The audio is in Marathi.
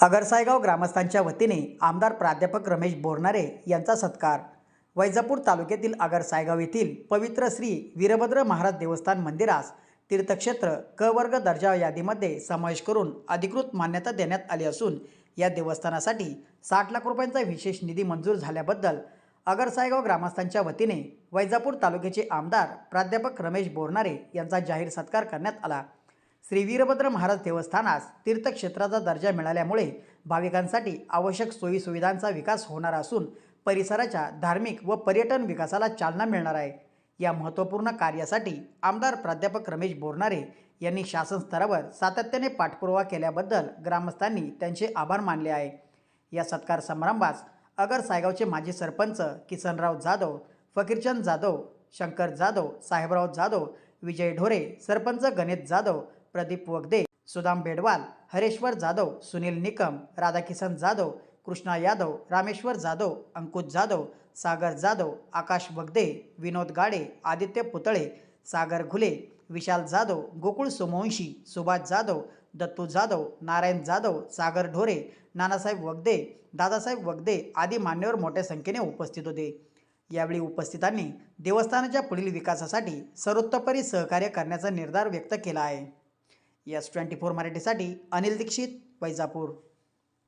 अगरसायगाव ग्रामस्थांच्या वतीने आमदार प्राध्यापक रमेश बोरनारे यांचा सत्कार. वैजापूर तालुक्यातील अगरसायगाव येथील पवित्र श्री वीरभद्र महाराज देवस्थान मंदिरास तीर्थक्षेत्र क वर्ग दर्जा यादीमध्ये समावेश करून अधिकृत मान्यता देण्यात आली असून या देवस्थानासाठी साठ लाख रुपयांचा विशेष निधी मंजूर झाल्याबद्दल अगरसायगाव ग्रामस्थांच्या वतीने वैजापूर तालुक्याचे आमदार प्राध्यापक रमेश बोरनारे यांचा जाहीर सत्कार करण्यात आला. श्री वीरभद्र महाराज देवस्थानास तीर्थक्षेत्राचा दर्जा मिळाल्यामुळे भाविकांसाठी आवश्यक सोयीसुविधांचा विकास होणार असून परिसराच्या धार्मिक व पर्यटन विकासाला चालना मिळणार आहे. या महत्त्वपूर्ण कार्यासाठी आमदार प्राध्यापक रमेश बोरनारे यांनी शासन स्तरावर सातत्याने पाठपुरावा केल्याबद्दल ग्रामस्थांनी त्यांचे आभार मानले आहे. या सत्कार समारंभास अगर सायगावचे माजी सरपंच किसनराव जाधव फकीरचंद जाधव शंकर जाधव साहेबराव जाधव विजय ढोरे सरपंच गणेश जाधव प्रदीप वगदे सुदाम बेडवाल हरेश्वर जाधव सुनील निकम राधाकिसन जाधव कृष्णा यादव रामेश्वर जाधव अंकुश जाधव सागर जाधव आकाश वगदे विनोद गाडे आदित्य पुतळे सागर घुले विशाल जाधव गोकुळ सोमवंशी सुभाष जाधव दत्तू जाधव नारायण जाधव सागर ढोरे नानासाहेब वगदे दादासाहेब वगदे आदी मान्यवर मोठ्या संख्येने उपस्थित होते. यावेळी उपस्थितांनी देवस्थानाच्या पुढील विकासासाठी सर्वोत्तपरी सहकार्य करण्याचा निर्धार व्यक्त केला आहे. यस ट्वेंटी फोर मराठीसाठी अनिल दीक्षित वैजापूर.